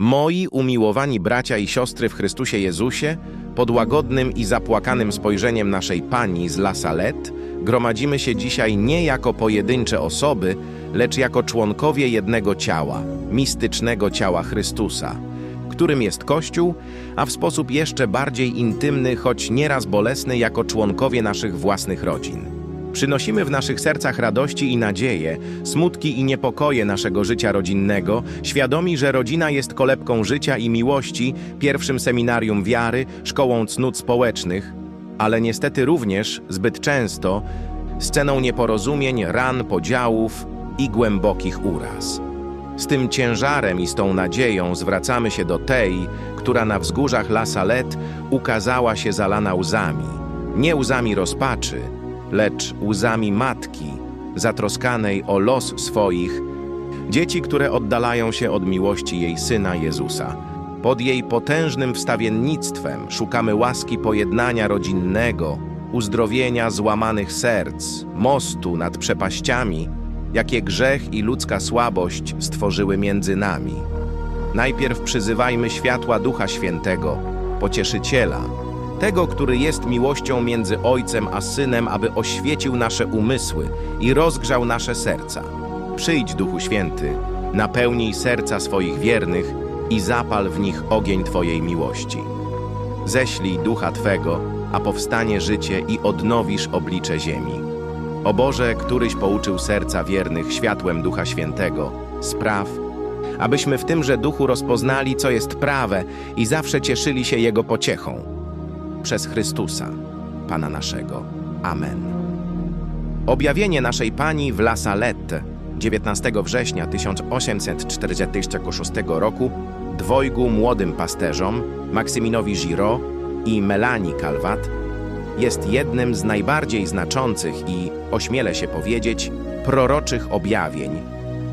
Moi umiłowani bracia i siostry w Chrystusie Jezusie, pod łagodnym i zapłakanym spojrzeniem naszej Pani z La Salette, gromadzimy się dzisiaj nie jako pojedyncze osoby, lecz jako członkowie jednego ciała, mistycznego ciała Chrystusa, którym jest Kościół, a w sposób jeszcze bardziej intymny, choć nieraz bolesny, jako członkowie naszych własnych rodzin. Przynosimy w naszych sercach radości i nadzieje, smutki i niepokoje naszego życia rodzinnego, świadomi, że rodzina jest kolebką życia i miłości, pierwszym seminarium wiary, szkołą cnót społecznych, ale niestety również, zbyt często, sceną nieporozumień, ran, podziałów i głębokich uraz. Z tym ciężarem i z tą nadzieją zwracamy się do tej, która na wzgórzach La Salette ukazała się zalana łzami. Nie łzami rozpaczy, lecz łzami matki, zatroskanej o los swoich, dzieci, które oddalają się od miłości jej Syna Jezusa. Pod jej potężnym wstawiennictwem szukamy łaski pojednania rodzinnego, uzdrowienia złamanych serc, mostu nad przepaściami, jakie grzech i ludzka słabość stworzyły między nami. Najpierw przyzywajmy światła Ducha Świętego, Pocieszyciela, tego, który jest miłością między Ojcem a Synem, aby oświecił nasze umysły i rozgrzał nasze serca. Przyjdź, Duchu Święty, napełnij serca swoich wiernych i zapal w nich ogień Twojej miłości. Ześlij Ducha Twego, a powstanie życie i odnowisz oblicze ziemi. O Boże, któryś pouczył serca wiernych światłem Ducha Świętego, spraw, abyśmy w tymże duchu rozpoznali, co jest prawe i zawsze cieszyli się Jego pociechą. Przez Chrystusa, Pana naszego. Amen. Objawienie naszej Pani w La Salette 19 września 1846 roku dwojgu młodym pasterzom, Maksyminowi Giraud i Melanie Calvat, jest jednym z najbardziej znaczących i, ośmielę się powiedzieć, proroczych objawień,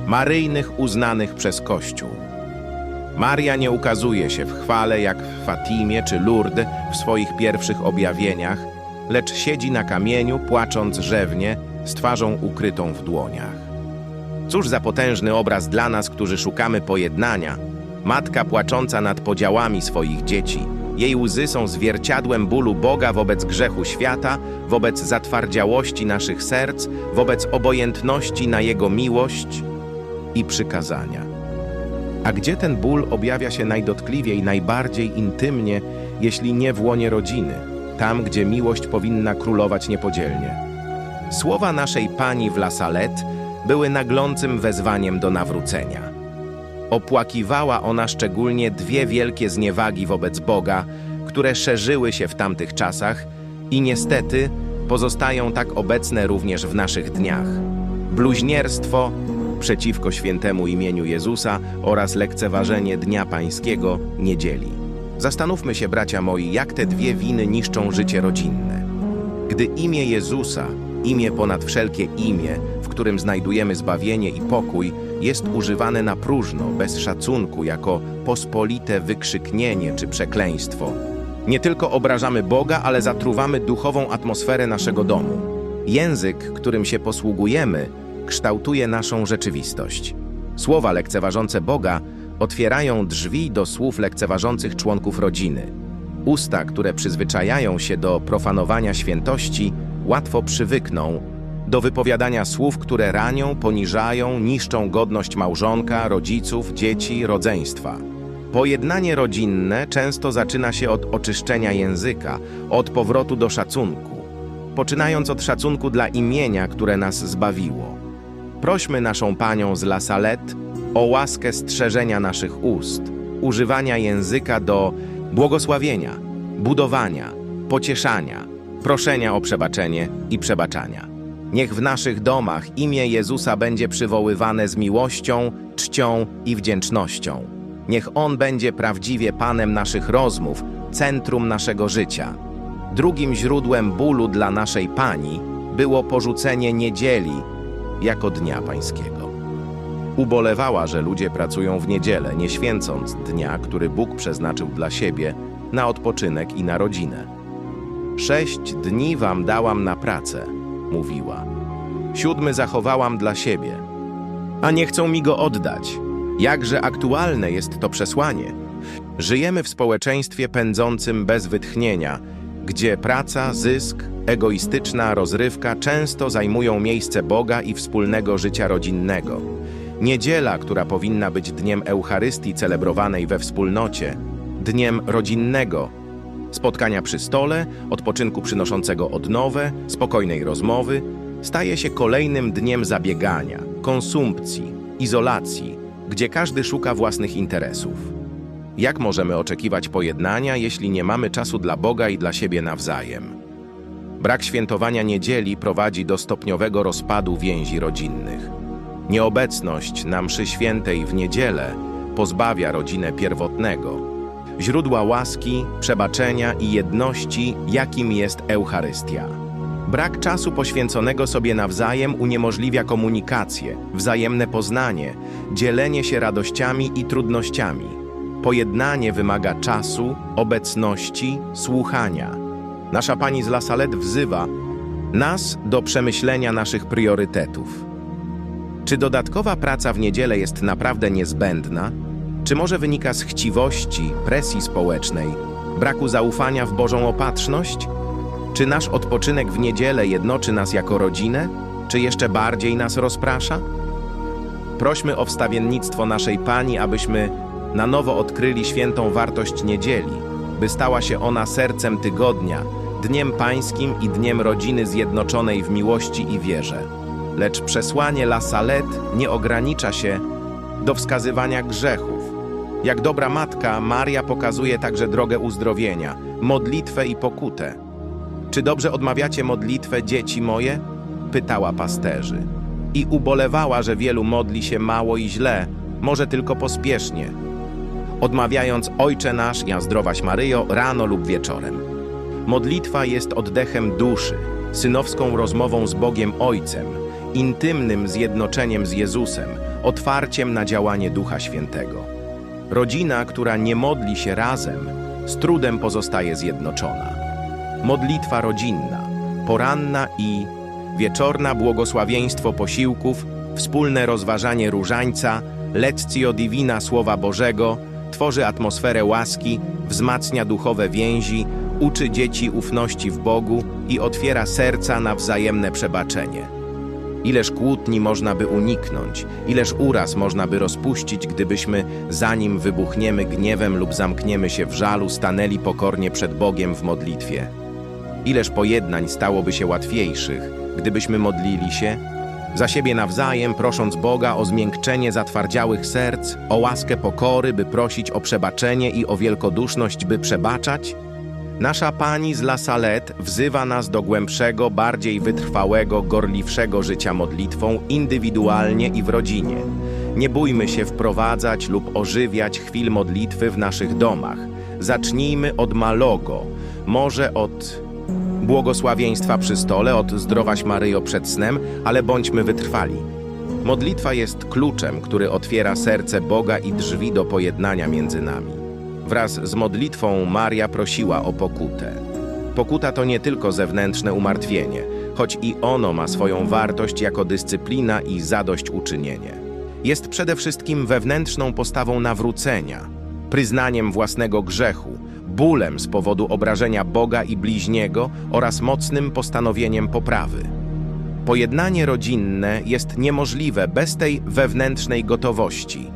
maryjnych uznanych przez Kościół. Maria nie ukazuje się w chwale jak w Fatimie czy Lourdes w swoich pierwszych objawieniach, lecz siedzi na kamieniu, płacząc rzewnie, z twarzą ukrytą w dłoniach. Cóż za potężny obraz dla nas, którzy szukamy pojednania. Matka płacząca nad podziałami swoich dzieci. Jej łzy są zwierciadłem bólu Boga wobec grzechu świata, wobec zatwardziałości naszych serc, wobec obojętności na Jego miłość i przykazania. A gdzie ten ból objawia się najdotkliwiej, najbardziej intymnie, jeśli nie w łonie rodziny, tam, gdzie miłość powinna królować niepodzielnie? Słowa naszej Pani w La Salette były naglącym wezwaniem do nawrócenia. Opłakiwała ona szczególnie dwie wielkie zniewagi wobec Boga, które szerzyły się w tamtych czasach i niestety pozostają tak obecne również w naszych dniach. Bluźnierstwo przeciwko świętemu imieniu Jezusa oraz lekceważenie Dnia Pańskiego, niedzieli. Zastanówmy się, bracia moi, jak te dwie winy niszczą życie rodzinne. Gdy imię Jezusa, imię ponad wszelkie imię, w którym znajdujemy zbawienie i pokój, jest używane na próżno, bez szacunku, jako pospolite wykrzyknienie czy przekleństwo. Nie tylko obrażamy Boga, ale zatruwamy duchową atmosferę naszego domu. Język, którym się posługujemy, kształtuje naszą rzeczywistość. Słowa lekceważące Boga otwierają drzwi do słów lekceważących członków rodziny. Usta, które przyzwyczajają się do profanowania świętości, łatwo przywykną do wypowiadania słów, które ranią, poniżają, niszczą godność małżonka, rodziców, dzieci, rodzeństwa. Pojednanie rodzinne często zaczyna się od oczyszczenia języka, od powrotu do szacunku, poczynając od szacunku dla imienia, które nas zbawiło. Prośmy naszą Panią z La Salette o łaskę strzeżenia naszych ust, używania języka do błogosławienia, budowania, pocieszania, proszenia o przebaczenie i przebaczania. Niech w naszych domach imię Jezusa będzie przywoływane z miłością, czcią i wdzięcznością. Niech On będzie prawdziwie Panem naszych rozmów, centrum naszego życia. Drugim źródłem bólu dla naszej Pani było porzucenie niedzieli jako Dnia Pańskiego. Ubolewała, że ludzie pracują w niedzielę, nie święcąc dnia, który Bóg przeznaczył dla siebie na odpoczynek i na rodzinę. Sześć dni wam dałam na pracę, mówiła. Siódmy zachowałam dla siebie. A nie chcą mi go oddać. Jakże aktualne jest to przesłanie. Żyjemy w społeczeństwie pędzącym bez wytchnienia, gdzie praca, zysk, egoistyczna rozrywka często zajmują miejsce Boga i wspólnego życia rodzinnego. Niedziela, która powinna być dniem Eucharystii celebrowanej we wspólnocie, dniem rodzinnego, spotkania przy stole, odpoczynku przynoszącego odnowę, spokojnej rozmowy, staje się kolejnym dniem zabiegania, konsumpcji, izolacji, gdzie każdy szuka własnych interesów. Jak możemy oczekiwać pojednania, jeśli nie mamy czasu dla Boga i dla siebie nawzajem? Brak świętowania niedzieli prowadzi do stopniowego rozpadu więzi rodzinnych. Nieobecność na mszy świętej w niedzielę pozbawia rodzinę pierwotnego, źródła łaski, przebaczenia i jedności, jakim jest Eucharystia. Brak czasu poświęconego sobie nawzajem uniemożliwia komunikację, wzajemne poznanie, dzielenie się radościami i trudnościami. Pojednanie wymaga czasu, obecności, słuchania. Nasza Pani z La Salette wzywa nas do przemyślenia naszych priorytetów. Czy dodatkowa praca w niedzielę jest naprawdę niezbędna? Czy może wynika z chciwości, presji społecznej, braku zaufania w Bożą opatrzność? Czy nasz odpoczynek w niedzielę jednoczy nas jako rodzinę, czy jeszcze bardziej nas rozprasza? Prośmy o wstawiennictwo naszej Pani, abyśmy na nowo odkryli świętą wartość niedzieli, by stała się ona sercem tygodnia, dniem pańskim i dniem rodziny zjednoczonej w miłości i wierze. Lecz przesłanie La Salette nie ogranicza się do wskazywania grzechów. Jak dobra matka, Maria pokazuje także drogę uzdrowienia, modlitwę i pokutę. Czy dobrze odmawiacie modlitwę, dzieci moje? Pytała pasterzy. I ubolewała, że wielu modli się mało i źle, może tylko pospiesznie, odmawiając Ojcze nasz, ja zdrowaś Maryjo, rano lub wieczorem. Modlitwa jest oddechem duszy, synowską rozmową z Bogiem Ojcem, intymnym zjednoczeniem z Jezusem, otwarciem na działanie Ducha Świętego. Rodzina, która nie modli się razem, z trudem pozostaje zjednoczona. Modlitwa rodzinna, poranna i wieczorna błogosławieństwo posiłków, wspólne rozważanie różańca, lectio divina Słowa Bożego, tworzy atmosferę łaski, wzmacnia duchowe więzi, uczy dzieci ufności w Bogu i otwiera serca na wzajemne przebaczenie. Ileż kłótni można by uniknąć, ileż uraz można by rozpuścić, gdybyśmy, zanim wybuchniemy gniewem lub zamkniemy się w żalu, stanęli pokornie przed Bogiem w modlitwie. Ileż pojednań stałoby się łatwiejszych, gdybyśmy modlili się za siebie nawzajem, prosząc Boga o zmiękczenie zatwardziałych serc, o łaskę pokory, by prosić o przebaczenie i o wielkoduszność, by przebaczać? Nasza Pani z La Salette wzywa nas do głębszego, bardziej wytrwałego, gorliwszego życia modlitwą indywidualnie i w rodzinie. Nie bójmy się wprowadzać lub ożywiać chwil modlitwy w naszych domach. Zacznijmy od malogo, może od błogosławieństwa przy stole, od zdrowaś Maryjo przed snem, ale bądźmy wytrwali. Modlitwa jest kluczem, który otwiera serce Boga i drzwi do pojednania między nami. Wraz z modlitwą Maria prosiła o pokutę. Pokuta to nie tylko zewnętrzne umartwienie, choć i ono ma swoją wartość jako dyscyplina i zadośćuczynienie. Jest przede wszystkim wewnętrzną postawą nawrócenia, przyznaniem własnego grzechu, bólem z powodu obrażenia Boga i bliźniego oraz mocnym postanowieniem poprawy. Pojednanie rodzinne jest niemożliwe bez tej wewnętrznej gotowości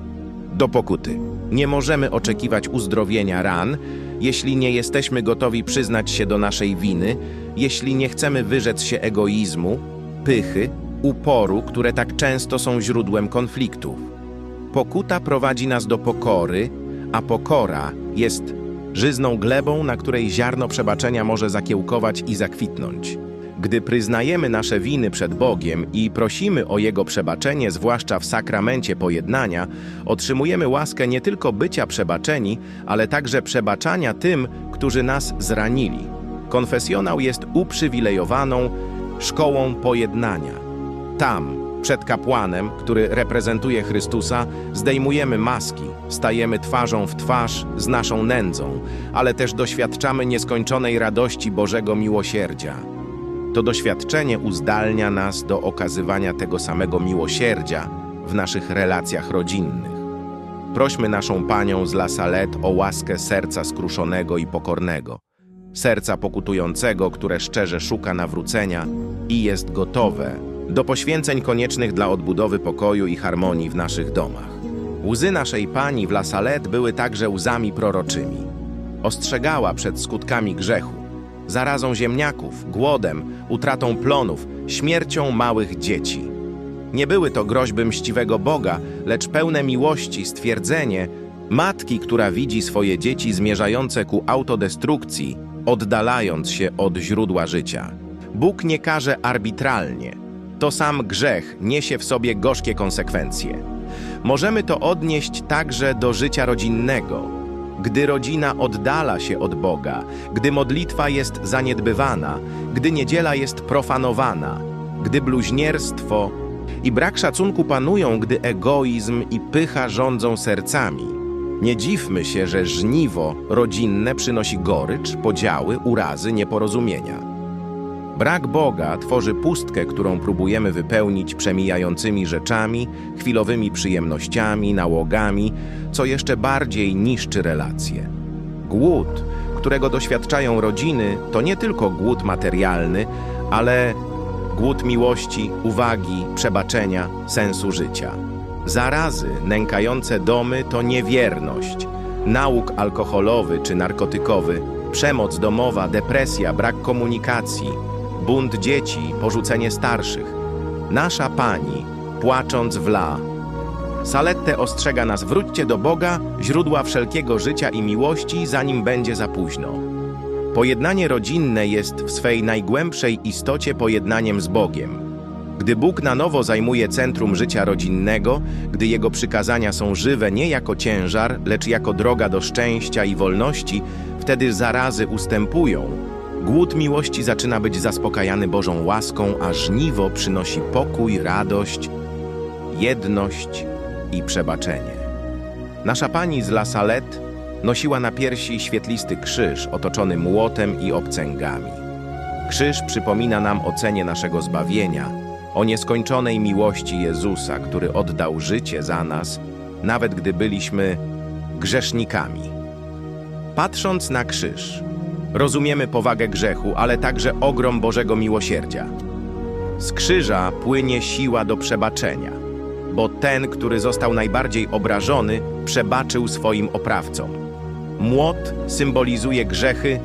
do pokuty. Nie możemy oczekiwać uzdrowienia ran, jeśli nie jesteśmy gotowi przyznać się do naszej winy, jeśli nie chcemy wyrzec się egoizmu, pychy, uporu, które tak często są źródłem konfliktów. Pokuta prowadzi nas do pokory, a pokora jest żyzną glebą, na której ziarno przebaczenia może zakiełkować i zakwitnąć. Gdy przyznajemy nasze winy przed Bogiem i prosimy o Jego przebaczenie, zwłaszcza w sakramencie pojednania, otrzymujemy łaskę nie tylko bycia przebaczeni, ale także przebaczania tym, którzy nas zranili. Konfesjonał jest uprzywilejowaną szkołą pojednania. Tam, przed kapłanem, który reprezentuje Chrystusa, zdejmujemy maski, stajemy twarzą w twarz z naszą nędzą, ale też doświadczamy nieskończonej radości Bożego miłosierdzia. To doświadczenie uzdalnia nas do okazywania tego samego miłosierdzia w naszych relacjach rodzinnych. prośmy naszą Panią z La Salette o łaskę serca skruszonego i pokornego, serca pokutującego, które szczerze szuka nawrócenia i jest gotowe do poświęceń koniecznych dla odbudowy pokoju i harmonii w naszych domach. Łzy naszej Pani w La Salette były także łzami proroczymi. Ostrzegała przed skutkami grzechu, zarazą ziemniaków, głodem, utratą plonów, śmiercią małych dzieci. Nie były to groźby mściwego Boga, lecz pełne miłości stwierdzenie matki, która widzi swoje dzieci zmierzające ku autodestrukcji, oddalając się od źródła życia. Bóg nie karze arbitralnie. To sam grzech niesie w sobie gorzkie konsekwencje. Możemy to odnieść także do życia rodzinnego. Gdy rodzina oddala się od Boga, gdy modlitwa jest zaniedbywana, gdy niedziela jest profanowana, gdy bluźnierstwo i brak szacunku panują, gdy egoizm i pycha rządzą sercami. Nie dziwmy się, że żniwo rodzinne przynosi gorycz, podziały, urazy, nieporozumienia. Brak Boga tworzy pustkę, którą próbujemy wypełnić przemijającymi rzeczami, chwilowymi przyjemnościami, nałogami, co jeszcze bardziej niszczy relacje. Głód, którego doświadczają rodziny, to nie tylko głód materialny, ale głód miłości, uwagi, przebaczenia, sensu życia. Zarazy nękające domy to niewierność, nauk alkoholowy czy narkotykowy, przemoc domowa, depresja, brak komunikacji, bunt dzieci, porzucenie starszych. Nasza Pani, płacząc w la, Salette ostrzega nas, wróćcie do Boga, źródła wszelkiego życia i miłości, zanim będzie za późno. Pojednanie rodzinne jest w swej najgłębszej istocie pojednaniem z Bogiem. Gdy Bóg na nowo zajmuje centrum życia rodzinnego, gdy Jego przykazania są żywe nie jako ciężar, lecz jako droga do szczęścia i wolności, wtedy zarazy ustępują. Głód miłości zaczyna być zaspokajany Bożą łaską, a żniwo przynosi pokój, radość, jedność i przebaczenie. Nasza Pani z La Salette nosiła na piersi świetlisty krzyż otoczony młotem i obcęgami. Krzyż przypomina nam o cenie naszego zbawienia, o nieskończonej miłości Jezusa, który oddał życie za nas, nawet gdy byliśmy grzesznikami. Patrząc na krzyż, rozumiemy powagę grzechu, ale także ogrom Bożego miłosierdzia. Z krzyża płynie siła do przebaczenia, bo ten, który został najbardziej obrażony, przebaczył swoim oprawcom. Młot symbolizuje grzechy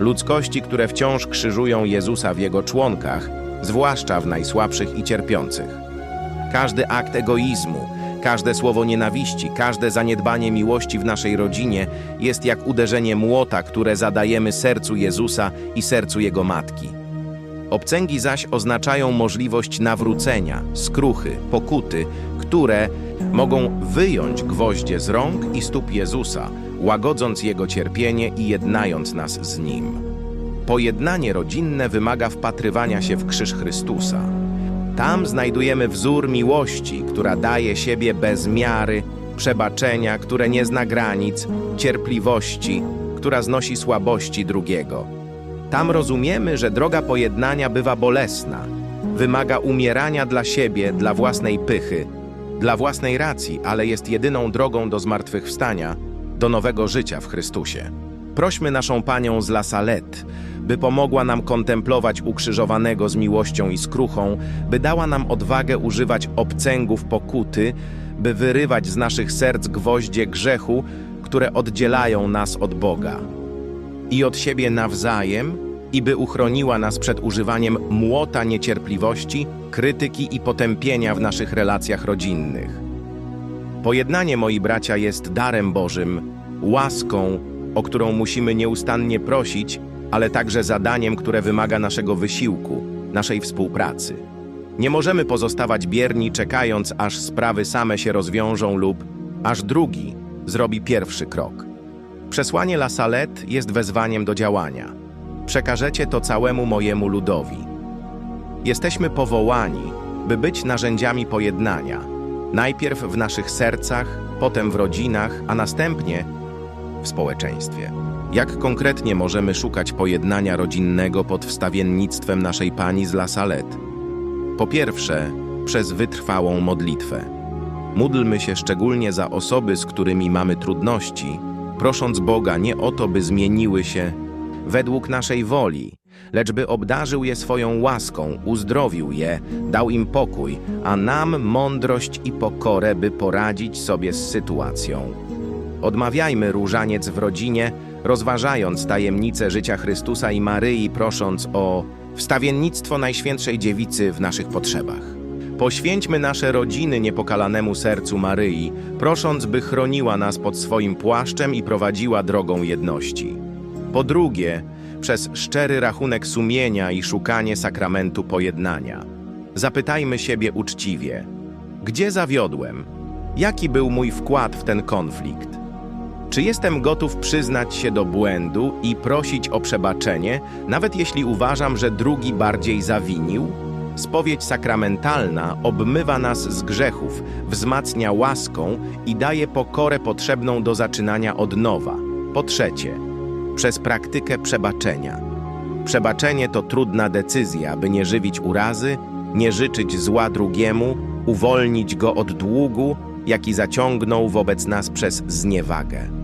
ludzkości, które wciąż krzyżują Jezusa w jego członkach, zwłaszcza w najsłabszych i cierpiących. Każdy akt egoizmu, każde słowo nienawiści, każde zaniedbanie miłości w naszej rodzinie jest jak uderzenie młota, które zadajemy sercu Jezusa i sercu Jego Matki. Obcęgi zaś oznaczają możliwość nawrócenia, skruchy, pokuty, które mogą wyjąć gwoździe z rąk i stóp Jezusa, łagodząc Jego cierpienie i jednając nas z Nim. Pojednanie rodzinne wymaga wpatrywania się w krzyż Chrystusa. Tam znajdujemy wzór miłości, która daje siebie bez miary, przebaczenia, które nie zna granic, cierpliwości, która znosi słabości drugiego. Tam rozumiemy, że droga pojednania bywa bolesna, wymaga umierania dla siebie, dla własnej pychy, dla własnej racji, ale jest jedyną drogą do zmartwychwstania, do nowego życia w Chrystusie. Prośmy naszą Panią z La Salette, by pomogła nam kontemplować ukrzyżowanego z miłością i skruchą, by dała nam odwagę używać obcęgów pokuty, by wyrywać z naszych serc gwoździe grzechu, które oddzielają nas od Boga i od siebie nawzajem, i by uchroniła nas przed używaniem młota niecierpliwości, krytyki i potępienia w naszych relacjach rodzinnych. Pojednanie, moi bracia, jest darem Bożym, łaską, o którą musimy nieustannie prosić, ale także zadaniem, które wymaga naszego wysiłku, naszej współpracy. Nie możemy pozostawać bierni, czekając, aż sprawy same się rozwiążą lub aż drugi zrobi pierwszy krok. Przesłanie La Salette jest wezwaniem do działania. Przekażecie to całemu mojemu ludowi. Jesteśmy powołani, by być narzędziami pojednania. Najpierw w naszych sercach, potem w rodzinach, a następnie w społeczeństwie. Jak konkretnie możemy szukać pojednania rodzinnego pod wstawiennictwem naszej Pani z La Salette? Po pierwsze, przez wytrwałą modlitwę. Módlmy się szczególnie za osoby, z którymi mamy trudności, prosząc Boga nie o to, by zmieniły się według naszej woli, lecz by obdarzył je swoją łaską, uzdrowił je, dał im pokój, a nam mądrość i pokorę, by poradzić sobie z sytuacją. Odmawiajmy różaniec w rodzinie, rozważając tajemnice życia Chrystusa i Maryi, prosząc o wstawiennictwo Najświętszej Dziewicy w naszych potrzebach. Poświęćmy nasze rodziny niepokalanemu sercu Maryi, prosząc, by chroniła nas pod swoim płaszczem i prowadziła drogą jedności. Po drugie, przez szczery rachunek sumienia i szukanie sakramentu pojednania. Zapytajmy siebie uczciwie: gdzie zawiodłem? Jaki był mój wkład w ten konflikt? Czy jestem gotów przyznać się do błędu i prosić o przebaczenie, nawet jeśli uważam, że drugi bardziej zawinił? Spowiedź sakramentalna obmywa nas z grzechów, wzmacnia łaską i daje pokorę potrzebną do zaczynania od nowa. Po trzecie, przez praktykę przebaczenia. Przebaczenie to trudna decyzja, by nie żywić urazy, nie życzyć zła drugiemu, uwolnić go od długu, jaki zaciągnął wobec nas przez zniewagę.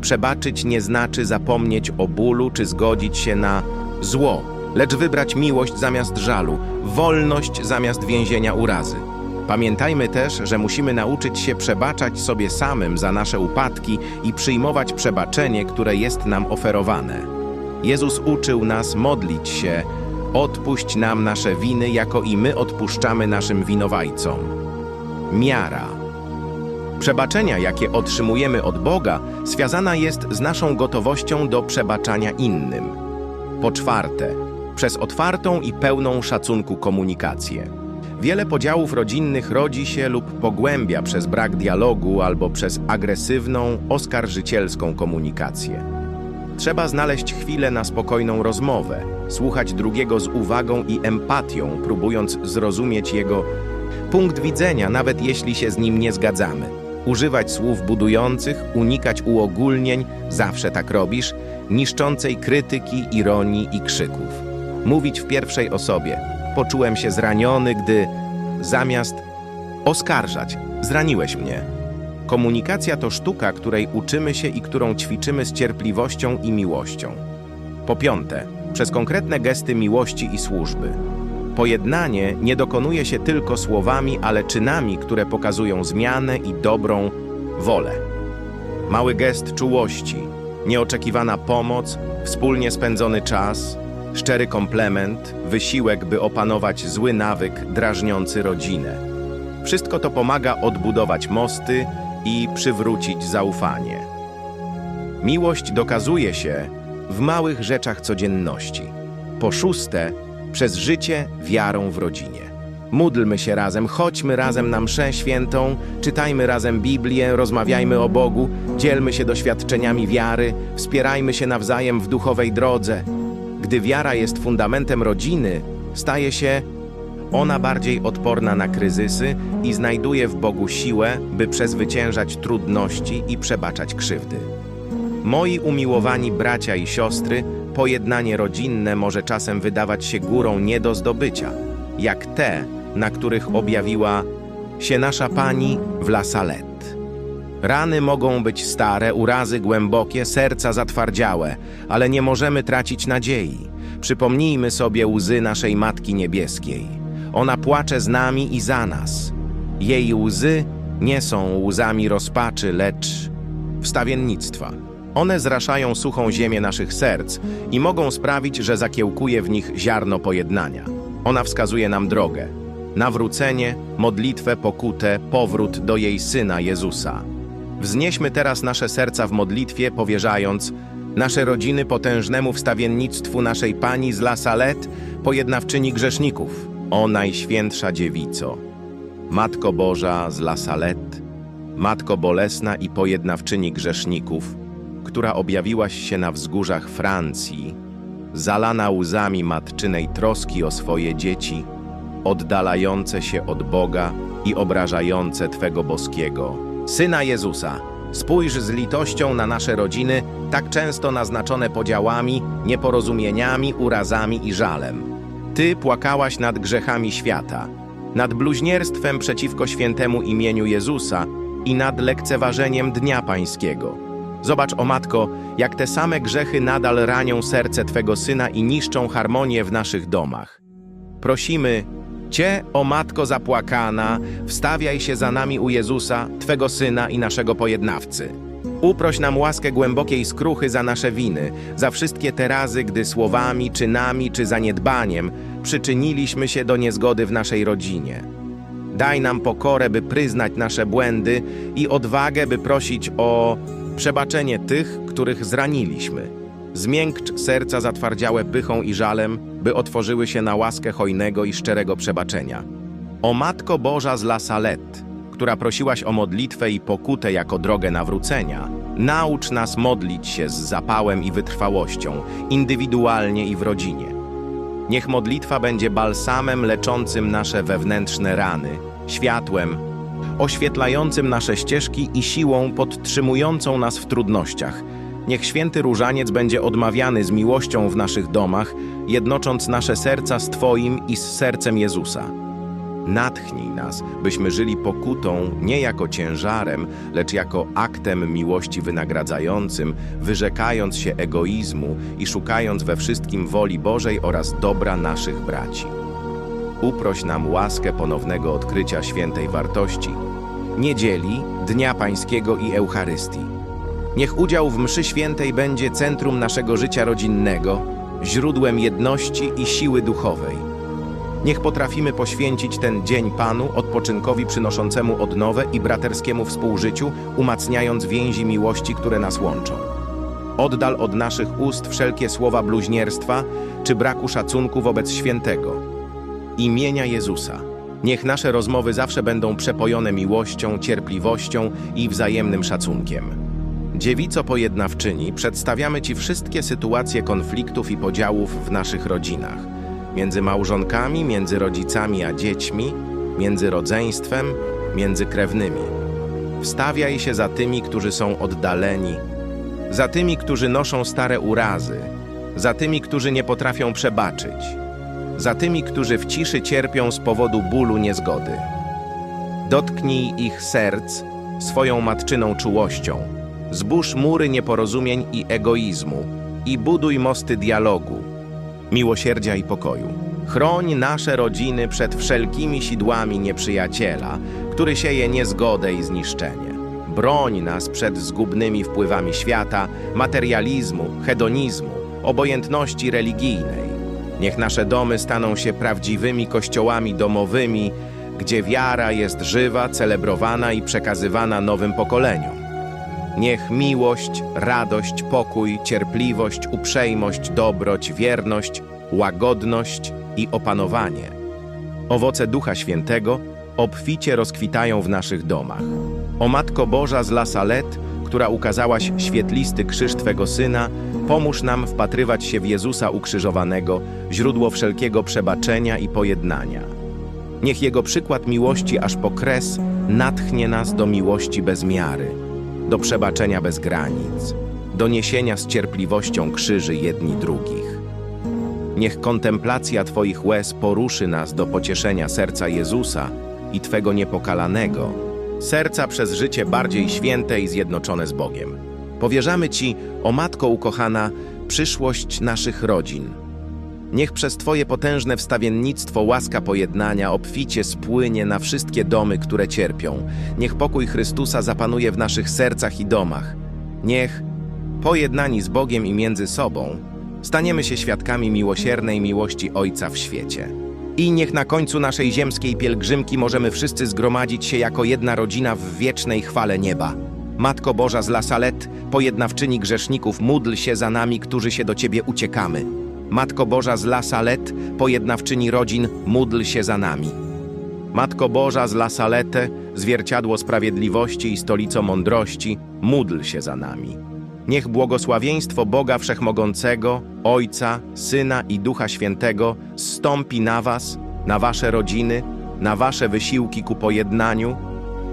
Przebaczyć nie znaczy zapomnieć o bólu czy zgodzić się na zło, lecz wybrać miłość zamiast żalu, wolność zamiast więzienia urazy. Pamiętajmy też, że musimy nauczyć się przebaczać sobie samym za nasze upadki i przyjmować przebaczenie, które jest nam oferowane. Jezus uczył nas modlić się: Odpuść nam nasze winy, jako i my odpuszczamy naszym winowajcom. Miara. Przebaczenia, jakie otrzymujemy od Boga, związana jest z naszą gotowością do przebaczania innym. Po czwarte, przez otwartą i pełną szacunku komunikację. Wiele podziałów rodzinnych rodzi się lub pogłębia przez brak dialogu albo przez agresywną, oskarżycielską komunikację. Trzeba znaleźć chwilę na spokojną rozmowę, słuchać drugiego z uwagą i empatią, próbując zrozumieć jego punkt widzenia, nawet jeśli się z nim nie zgadzamy. Używać słów budujących, unikać uogólnień, zawsze tak robisz, niszczącej krytyki, ironii i krzyków. Mówić w pierwszej osobie. Poczułem się zraniony, gdy zamiast oskarżać, zraniłeś mnie. Komunikacja to sztuka, której uczymy się i którą ćwiczymy z cierpliwością i miłością. Po piąte, przez konkretne gesty miłości i służby. Pojednanie nie dokonuje się tylko słowami, ale czynami, które pokazują zmianę i dobrą wolę. Mały gest czułości, nieoczekiwana pomoc, wspólnie spędzony czas, szczery komplement, wysiłek, by opanować zły nawyk drażniący rodzinę. Wszystko to pomaga odbudować mosty i przywrócić zaufanie. Miłość dokazuje się w małych rzeczach codzienności. Po szóste, przez życie wiarą w rodzinie. Módlmy się razem, chodźmy razem na mszę świętą, czytajmy razem Biblię, rozmawiajmy o Bogu, dzielmy się doświadczeniami wiary, wspierajmy się nawzajem w duchowej drodze. Gdy wiara jest fundamentem rodziny, staje się ona bardziej odporna na kryzysy i znajduje w Bogu siłę, by przezwyciężać trudności i przebaczać krzywdy. Moi umiłowani bracia i siostry, pojednanie rodzinne może czasem wydawać się górą nie do zdobycia, jak te, na których objawiła się nasza Pani w La Salette. Rany mogą być stare, urazy głębokie, serca zatwardziałe, ale nie możemy tracić nadziei. Przypomnijmy sobie łzy naszej Matki Niebieskiej. Ona płacze z nami i za nas. Jej łzy nie są łzami rozpaczy, lecz wstawiennictwa. One zraszają suchą ziemię naszych serc i mogą sprawić, że zakiełkuje w nich ziarno pojednania. Ona wskazuje nam drogę. Nawrócenie, modlitwę, pokutę, powrót do jej Syna Jezusa. Wznieśmy teraz nasze serca w modlitwie, powierzając nasze rodziny potężnemu wstawiennictwu naszej Pani z La Salette, pojednawczyni grzeszników. O Najświętsza Dziewico, Matko Boża z La Salette, Matko Bolesna i pojednawczyni grzeszników, która objawiłaś się na wzgórzach Francji, zalana łzami matczynej troski o swoje dzieci, oddalające się od Boga i obrażające Twego boskiego Syna Jezusa. Spójrz z litością na nasze rodziny, tak często naznaczone podziałami, nieporozumieniami, urazami i żalem. Ty płakałaś nad grzechami świata. nad bluźnierstwem przeciwko świętemu imieniu Jezusa i nad lekceważeniem Dnia Pańskiego. Zobacz, o Matko, jak te same grzechy nadal ranią serce Twego Syna i niszczą harmonię w naszych domach. Prosimy Cię, o Matko zapłakana, wstawiaj się za nami u Jezusa, Twego Syna i naszego pojednawcy. Uproś nam łaskę głębokiej skruchy za nasze winy, za wszystkie te razy, gdy słowami, czynami czy zaniedbaniem przyczyniliśmy się do niezgody w naszej rodzinie. Daj nam pokorę, by przyznać nasze błędy i odwagę, by prosić o przebaczenie tych, których zraniliśmy. Zmiękcz serca zatwardziałe pychą i żalem, by otworzyły się na łaskę hojnego i szczerego przebaczenia. O Matko Boża z La Salette, która prosiłaś o modlitwę i pokutę jako drogę nawrócenia, naucz nas modlić się z zapałem i wytrwałością, indywidualnie i w rodzinie. Niech modlitwa będzie balsamem leczącym nasze wewnętrzne rany, światłem, oświetlającym nasze ścieżki i siłą podtrzymującą nas w trudnościach. Niech święty różaniec będzie odmawiany z miłością w naszych domach, jednocząc nasze serca z Twoim i z sercem Jezusa. Natchnij nas, byśmy żyli pokutą nie jako ciężarem, lecz jako aktem miłości wynagradzającym, wyrzekając się egoizmu i szukając we wszystkim woli Bożej oraz dobra naszych braci. Uproś nam łaskę ponownego odkrycia świętej wartości, niedzieli, Dnia Pańskiego i Eucharystii. Niech udział w mszy świętej będzie centrum naszego życia rodzinnego, źródłem jedności i siły duchowej. Niech potrafimy poświęcić ten dzień Panu, odpoczynkowi przynoszącemu odnowę i braterskiemu współżyciu, umacniając więzi miłości, które nas łączą. Oddal od naszych ust wszelkie słowa bluźnierstwa czy braku szacunku wobec świętego. Imienia Jezusa. Niech nasze rozmowy zawsze będą przepojone miłością, cierpliwością i wzajemnym szacunkiem. Dziewico pojednawczyni, przedstawiamy Ci wszystkie sytuacje konfliktów i podziałów w naszych rodzinach między małżonkami, między rodzicami a dziećmi, między rodzeństwem, między krewnymi. Wstawiaj się za tymi, którzy są oddaleni, za tymi, którzy noszą stare urazy, za tymi, którzy nie potrafią przebaczyć, za tymi, którzy w ciszy cierpią z powodu bólu niezgody. Dotknij ich serc swoją matczyną czułością, zbóż mury nieporozumień i egoizmu i buduj mosty dialogu, miłosierdzia i pokoju. Chroń nasze rodziny przed wszelkimi sidłami nieprzyjaciela, który sieje niezgodę i zniszczenie. Broń nas przed zgubnymi wpływami świata, materializmu, hedonizmu, obojętności religijnej. Niech nasze domy staną się prawdziwymi kościołami domowymi, gdzie wiara jest żywa, celebrowana i przekazywana nowym pokoleniom. Niech miłość, radość, pokój, cierpliwość, uprzejmość, dobroć, wierność, łagodność i opanowanie, owoce Ducha Świętego, obficie rozkwitają w naszych domach. O Matko Boża z La Salette, która ukazałaś świetlisty krzyż Twego Syna, pomóż nam wpatrywać się w Jezusa ukrzyżowanego, źródło wszelkiego przebaczenia i pojednania. Niech Jego przykład miłości aż po kres natchnie nas do miłości bez miary do przebaczenia bez granic, do niesienia z cierpliwością krzyży jedni drugich. Niech kontemplacja Twoich łez poruszy nas do pocieszenia serca Jezusa i Twego niepokalanego, serca przez życie bardziej święte i zjednoczone z Bogiem. Powierzamy Ci, o Matko ukochana, przyszłość naszych rodzin. Niech przez Twoje potężne wstawiennictwo łaska pojednania obficie spłynie na wszystkie domy, które cierpią. Niech pokój Chrystusa zapanuje w naszych sercach i domach. Niech, pojednani z Bogiem i między sobą, staniemy się świadkami miłosiernej miłości Ojca w świecie. I niech na końcu naszej ziemskiej pielgrzymki możemy wszyscy zgromadzić się jako jedna rodzina w wiecznej chwale nieba. Matko Boża z La Salette, pojednawczyni grzeszników, módl się za nami, którzy się do Ciebie uciekamy. Matko Boża z La Salette, pojednawczyni rodzin, módl się za nami. Matko Boża z La Salette, zwierciadło sprawiedliwości i stolico mądrości, módl się za nami. Niech błogosławieństwo Boga Wszechmogącego, Ojca, Syna i Ducha Świętego stąpi na Was, na Wasze rodziny, na Wasze wysiłki ku pojednaniu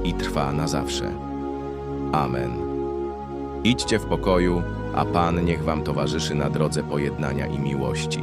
i trwa na zawsze. Amen. Idźcie w pokoju, a Pan niech Wam towarzyszy na drodze pojednania i miłości.